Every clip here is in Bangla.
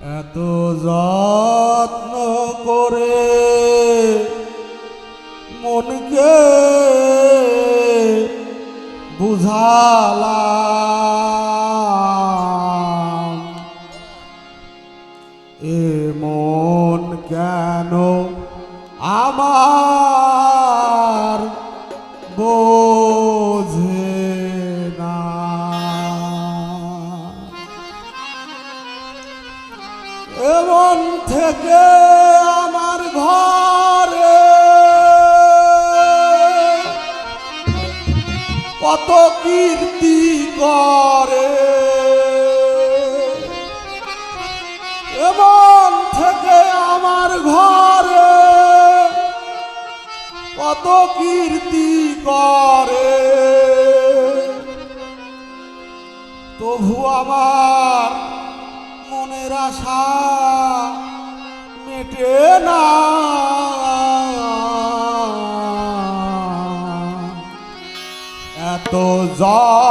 এত যত্ন করে মনকে বুঝালাম। এ মন কেন আমার কত কীর্তি করে। এমন থেকে আমার ঘরে কত কীর্তি করে। তবু আমার মনের আশা মেটে না। যা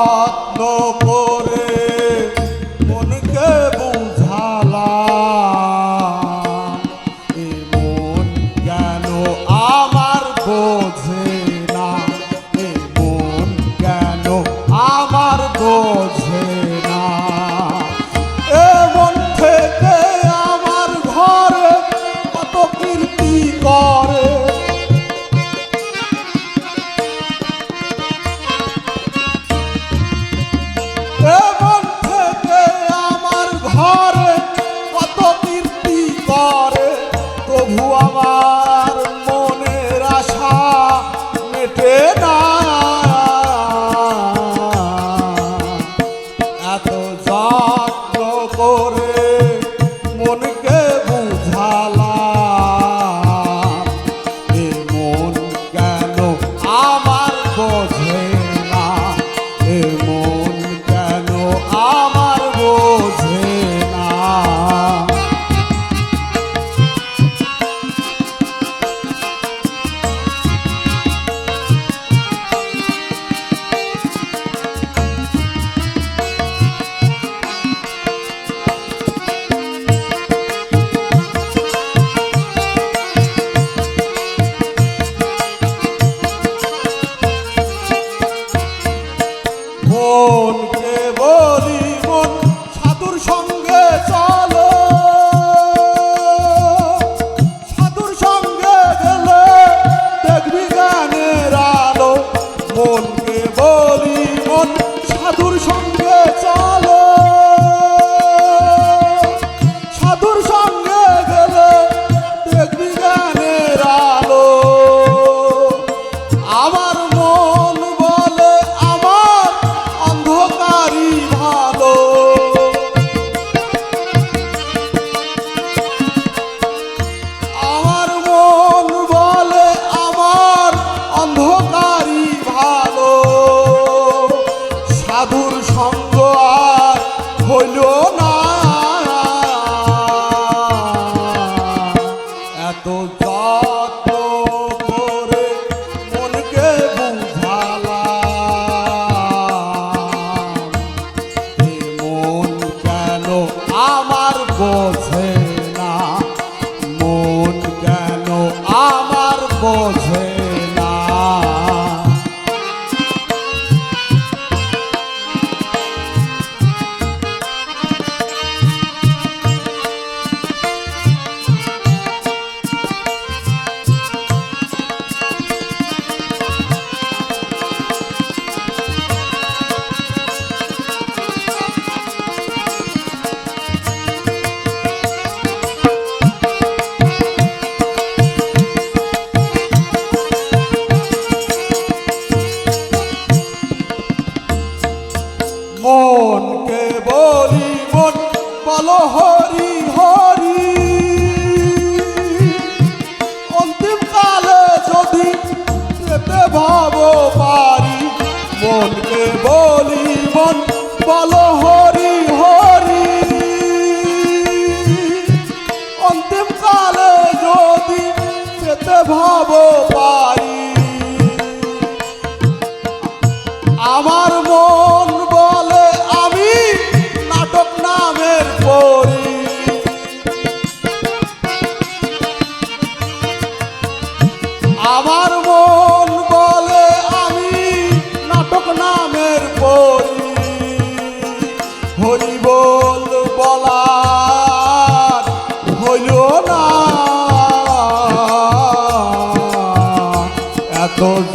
todo গোপাল। todos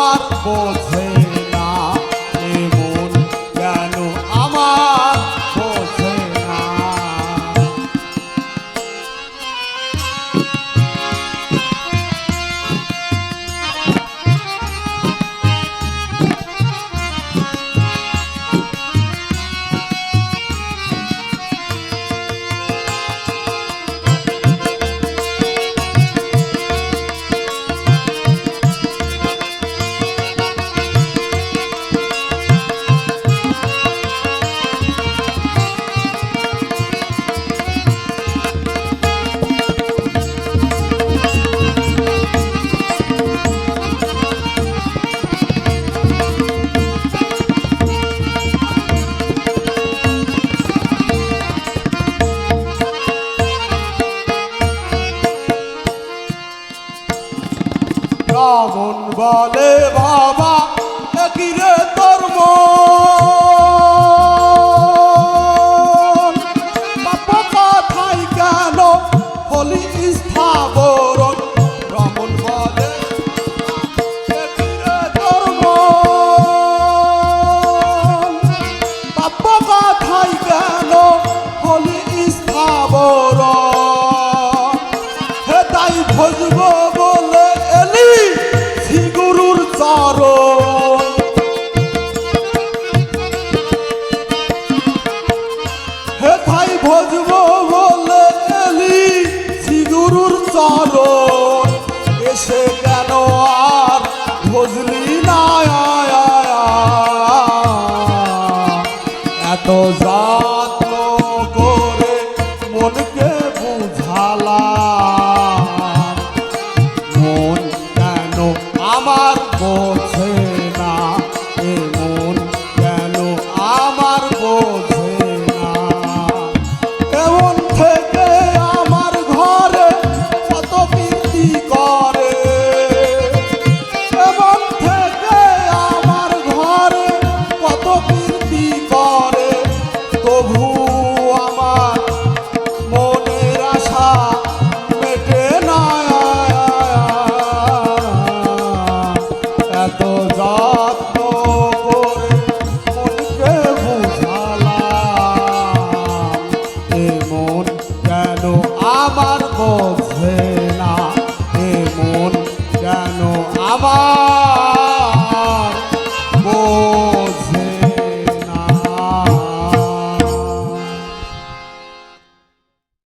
passports. কেমন বলে বাবা কিরে তোর মন? তাই ভজব বলে এলি সিঁদুর চরণ।